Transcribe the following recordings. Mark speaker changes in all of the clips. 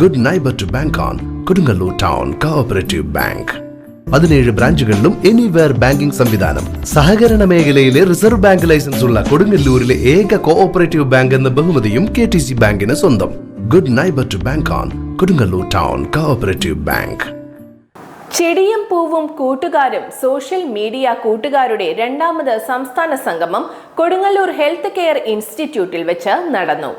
Speaker 1: Good neighbour to bank on Kodungallur town cooperative bank പതിനേഴ് ബ്രാഞ്ചുകളിലും anywhere banking സംവിധാനം. സഹകരണ മേഖലയിലെ റിസർവ് ബാങ്ക് ലൈസൻസ് ഉള്ള കൊടുങ്ങല്ലൂരിലെ ഏക കോഓപ്പറേറ്റീവ് ബാങ്ക് എന്ന ബഹുമതിയും കെ ടി സി ബാങ്കിന് സ്വന്തം. Good neighbour to bank on Kodungallur town cooperative bank
Speaker 2: ചെടിയും പൂവും കൂട്ടുകാരും സോഷ്യൽ മീഡിയ കൂട്ടുകാരുടെ രണ്ടാമത് സംസ്ഥാന സംഗമം കൊടുങ്ങല്ലൂർ ഹെൽത്ത് കെയർ ഇൻസ്റ്റിറ്റ്യൂട്ടിൽ വെച്ച് നടന്നു.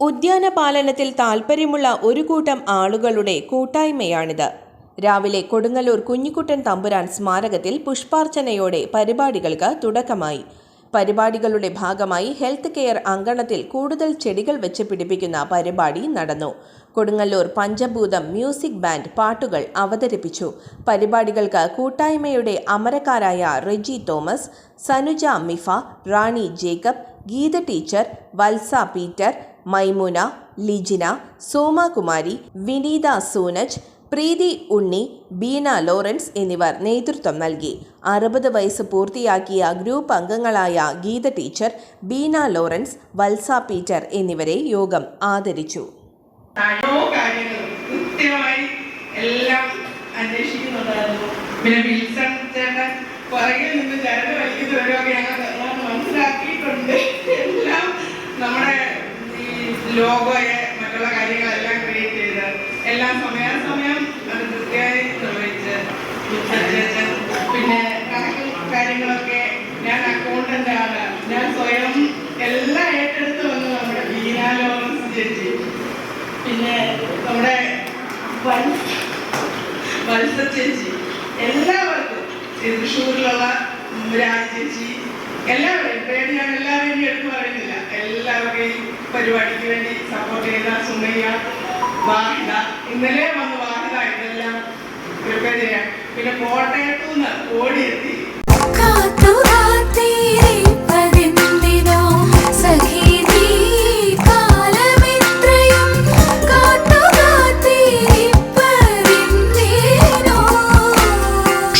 Speaker 3: ഉദ്യാന പാലനത്തിൽ താൽപ്പര്യമുള്ള ഒരു കൂട്ടം ആളുകളുടെ കൂട്ടായ്മയാണിത്. രാവിലെ കൊടുങ്ങല്ലൂർ കുഞ്ഞിക്കുട്ടൻ തമ്പുരാൻ സ്മാരകത്തിൽ പുഷ്പാർച്ചനയോടെ പരിപാടികൾക്ക് തുടക്കമായി. പരിപാടികളുടെ ഭാഗമായി ഹെൽത്ത് കെയർ അങ്കണത്തിൽ കൂടുതൽ ചെടികൾ വെച്ച് പിടിപ്പിക്കുന്ന പരിപാടി നടന്നു. കൊടുങ്ങല്ലൂർ പഞ്ചഭൂതം മ്യൂസിക് ബാൻഡ് പാട്ടുകൾ അവതരിപ്പിച്ചു. പരിപാടികൾക്ക് കൂട്ടായ്മയുടെ അമരക്കാരായ Reji Thomas Sanuja Mifa Rani Jacob Geetha teacher Valsa Peter Maimuna Lijina Somakumari Vineetha Soonaj Preethi Unni Beena Lawrence എന്നിവർ നേതൃത്വം നൽകി. അറുപത് വയസ്സ് പൂർത്തിയാക്കിയ ഗ്രൂപ്പ് അംഗങ്ങളായ Geetha teacher Beena Lawrence Valsa Peter എന്നിവരെ യോഗം ആദരിച്ചു.
Speaker 4: എല്ലാം അന്വേഷിക്കുന്നുണ്ടായിരുന്നു. പിന്നെ വിൽസൺ ചേട്ടൻ പുറകിൽ നിന്ന് ചരട് വലിക്കുന്നവരൊക്കെ ഞങ്ങൾ എല്ലാം മനസ്സിലാക്കിയിട്ടുണ്ട് എല്ലാം നമ്മുടെ ഈ ലോഗോയെ മറ്റുള്ള കാര്യങ്ങളെല്ലാം ക്രിയേറ്റ് ചെയ്ത് എല്ലാം സമയാസമയം അത് കൃത്യമായി നിർവഹിച്ച് പിന്നെ കണക്ക് കാര്യങ്ങളൊക്കെ ഞാൻ അക്കൗണ്ടന്റ് ആണ്. ഞാൻ സ്വയം എല്ലാം ഏറ്റെടുത്ത് വന്ന് നമ്മുടെ ബീന ചേച്ചി പിന്നെ നമ്മുടെ വത്സ ചേച്ചി എല്ലാവർക്കും. തൃശ്ശൂരിലുള്ള രാജ് ചേച്ചി എല്ലാവരെയും പേര് ഞാൻ എല്ലാവരെയും എടുത്തു പറയുന്നില്ല. എല്ലാവരെയും പരിപാടിക്ക് വേണ്ടി സപ്പോർട്ട് ചെയ്ത സുമയ്യ വാഹിദ ഇന്നലെ വന്ന് വാഹിദ ഇതെല്ലാം പ്രിപ്പയർ ചെയ്യാം പിന്നെ കോട്ടയത്തു നിന്ന് ഓടിയെത്തി.